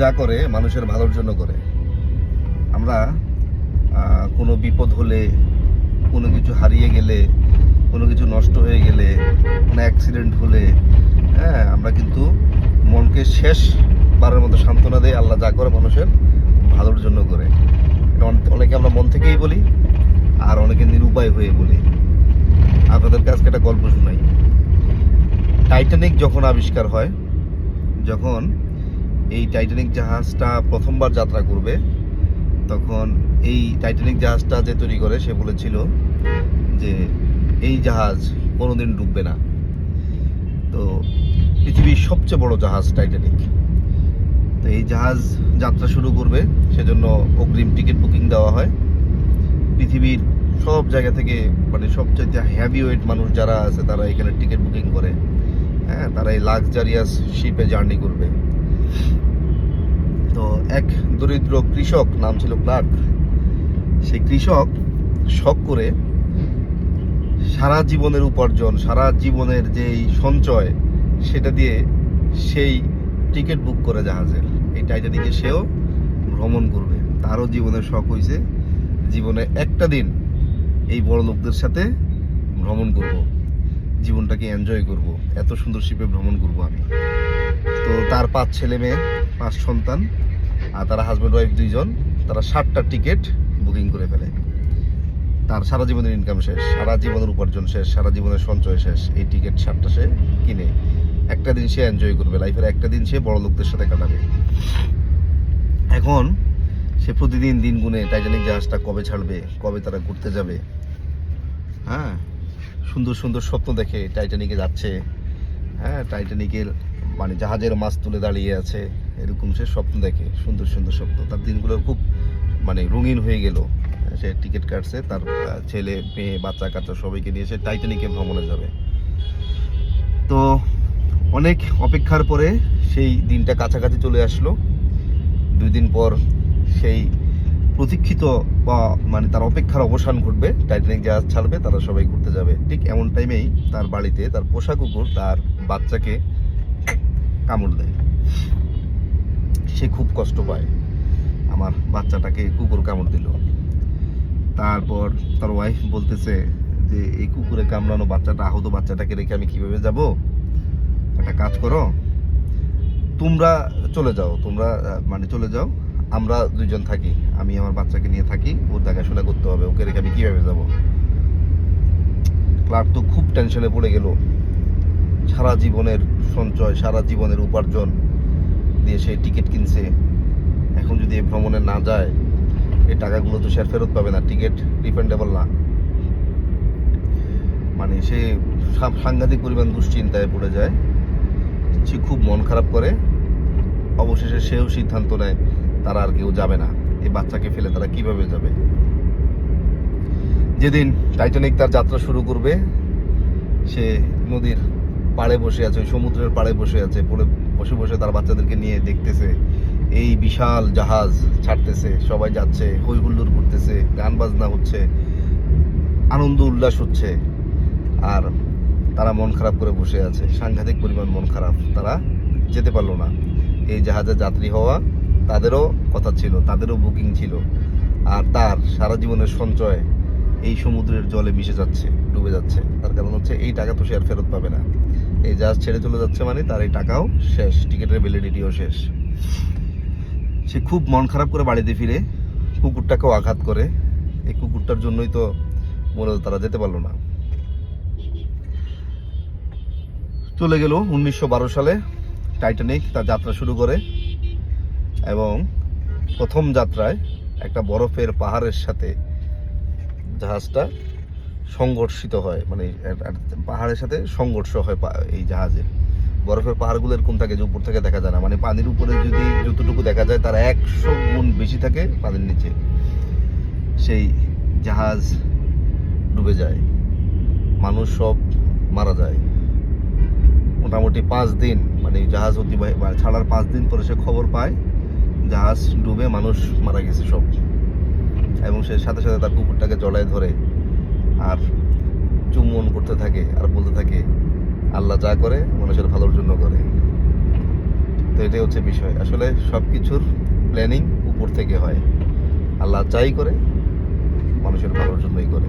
যা করে, মানুষের ভালোর জন্য করে। আমরা কোনো বিপদ হলে, কোনো কিছু হারিয়ে গেলে, কোনো কিছু নষ্ট হয়ে গেলে, কোনো অ্যাক্সিডেন্ট হলে হ্যাঁ আমরা কিন্তু মনকে শেষ বারের মতো সান্ত্বনা দেয় আল্লাহ যা করে মানুষের ভালোর জন্য করে। অনেকে আমরা মন থেকেই বলি, আর অনেকে নিরুপায় হয়ে বলি। আপনাদেরকে আজকে একটা গল্প শোনাই। টাইটানিক যখন আবিষ্কার হয়, যখন এই টাইটানিক জাহাজটা প্রথমবার যাত্রা করবে, তখন এই টাইটানিক জাহাজটা যে তৈরি করে, সে বলেছিল যে এই জাহাজ কোনোদিন ডুববে না। তো পৃথিবীর সবচেয়ে বড় জাহাজ টাইটানিক তো এই জাহাজ যাত্রা শুরু করবে, সেজন্য অগ্রিম টিকিট বুকিং দেওয়া হয়। পৃথিবীর সব জায়গা থেকে মানে সবচেয়ে হ্যাভি ওয়েট মানুষ যারা আছে, তারা এখানে টিকিট বুকিং করে। হ্যাঁ তারা এই লাক্সারিয়াস শিপে জার্নি করবে। তো এক দরিদ্র কৃষক, নাম ছিল ক্লার্ক, সেই কৃষক শখ করে সারা জীবনের উপার্জন, সারা জীবনের যেই সঞ্চয়, সেটা দিয়ে সেই টিকিট বুক করে জাহাজের এই টাইটানিকে সেও ভ্রমণ করবে। তারও জীবনের শখ হয়েছে জীবনে একটা দিন এই বড় লোকদের সাথে ভ্রমণ করব। জীবনটাকে এনজয় করব। এত সুন্দর শিপে ভ্রমণ করব আমি। তো তার পাঁচ ছেলে মেয়ে, পাঁচ সন্তান আর তারা হাজব্যান্ড ওয়াইফ দুইজন। তারা ষাটটা টিকিট বুকিং করে ফেলে। তার সারা জীবনের ইনকাম শেষ, সারা জীবনের উপার্জন শেষ, সারা জীবনের সঞ্চয় শেষ। এই টিকিট ষাটটা সে কিনে। একটা দিন সে এনজয় করবে লাইফের একটা দিন সে বড় লোকদের সাথে কাটাবে। এখন সে প্রতিদিন দিন গুনে টাইটানিক জাহাজটা কবে ছাড়বে, কবে তারা ঘুরতে যাবে হ্যাঁ? সুন্দর সুন্দর স্বপ্ন দেখে টাইটানিকে যাচ্ছে হ্যাঁ? টাইটানিকের মানে জাহাজের মাছ তুলে দাঁড়িয়ে আছে, এরকম সে স্বপ্ন দেখে, সুন্দর সুন্দর স্বপ্ন। তার দিনগুলো খুব মানে রঙিন হয়ে গেল। সে টিকিট কাটছে, তার ছেলে, মেয়ে, বাচ্চা কাচ্চা সবাইকে নিয়ে সে টাইটানিকে ভ্রমণে যাবে। তো অনেক অপেক্ষার পরে সেই দিনটা কাছাকাছি চলে আসলো। দুই দিন পর সেই প্রতীক্ষিত বা মানে তার অপেক্ষার অবসান ঘটবে। টাইটানিক জাহাজ ছাড়বে, তারা সবাই ঘুরতে যাবে। ঠিক এমন টাইমেই তার বাড়িতে তার পোষা কুকুর, তার বাচ্চাকে কামড় দেয়। সে খুব কষ্ট পায়। আমার বাচ্চাটাকে কুকুর কামড় দিল। তারপর তার ওয়াইফ বলতেছে যে, এই কুকুরে কামড়ানো বাচ্চাটা, আহত বাচ্চাটাকে রেখে আমি কীভাবে যাব? একটা কাজ করো। তোমরা চলে যাও, তোমরা মানে চলে যাও। আমরা দুইজন থাকি। আমি আমার বাচ্চাকে নিয়ে থাকি। ওর দেখাশোনা করতে হবে। ওকে রেখে আমি কীভাবে যাব? ক্লার্ক তো খুব টেনশনে পড়ে গেল। সারা জীবনের সঞ্চয়, সারা জীবনের উপার্জন দিয়ে সে টিকিট কিনছে। এখন যদি এই ভ্রমণে না যায়, এই টাকাগুলো তো সে ফেরত পাবে না, টিকিট রিফান্ডেবল না। মানে সা- সাংঘাতিক পরিমাণ দুশ্চিন্তায় পড়ে যায়। সে খুব মন খারাপ করে। অবশেষে সেও সিদ্ধান্ত নেয়, তারা আর কেউ যাবে না। এই বাচ্চাকে ফেলে তারা কীভাবে যাবে? যেদিন টাইটানিক তার যাত্রা শুরু করবে, সে নদীর পাড়ে বসে আছে, ওই সমুদ্রের পাড়ে বসে আছে, পড়ে, বসে বসে তার বাচ্চাদেরকে নিয়ে দেখতেছে। এই বিশাল জাহাজ ছাড়তেছে, সবাই যাচ্ছে হই হুল্লোড় করতেছে, গান বাজনা হচ্ছে, আনন্দ উল্লাস হচ্ছে, আর তারা মন খারাপ করে বসে আছে। সাংঘাতিক পরিমাণ মন খারাপ, তারা যেতে পারল না। এই জাহাজে যাত্রী হওয়া তাদেরও কথা ছিল, তাদেরও বুকিং ছিল, আর তার সারা জীবনের সঞ্চয় এই সমুদ্রের জলে মিশে যাচ্ছে, ডুবে যাচ্ছে। তার কারণ হচ্ছে, এই টাকা তো সে আর ফেরত পাবে না। এই জাহাজ ছেড়ে চলে যাচ্ছে মানে তার এই টাকাও শেষ, টিকিটের ভ্যালিডিটিও শেষ। সে খুব মন খারাপ করে বাড়িতে ফিরে, কুকুরটাকেও আঘাত করে। এই কুকুরটার জন্যই তো মূলত তারা যেতে পারল না। চলে গেল উনিশশো বারো সালে টাইটানিক তার যাত্রা শুরু করে এবং প্রথম যাত্রায় একটা বরফের পাহাড়ের সাথে জাহাজটা সংঘর্ষিত হয় মানে পাহাড়ের সাথে সংঘর্ষ হয় এই জাহাজের। বরফের পাহাড়গুলো এরকম থাকে যে উপর থেকে দেখা যায় না মানে পানির উপরে যদি যতটুকু দেখা যায় তার একশো গুণ বেশি থাকে পানির নিচে। সেই জাহাজ ডুবে যায়, মানুষ সব মারা যায়। মোটামুটি পাঁচ দিন মানে জাহাজ অতিবাহিত মানে ছাড়ার পাঁচ দিন পরে সে খবর পায়, জাহাজ ডুবে মানুষ মারা গেছে সব। এবং সে সাথে সাথে তার কুকুরটাকে জড়ায় ধরে আর চুম্বন করতে থাকে আর বলতে থাকে, আল্লাহ যা করে মানুষের ভালোর জন্য করে। তো এটাই হচ্ছে বিষয়। আসলে সব কিছুর প্ল্যানিং উপর থেকে হয়। আল্লাহ যাই করে, মানুষের ভালোর জন্যই করে।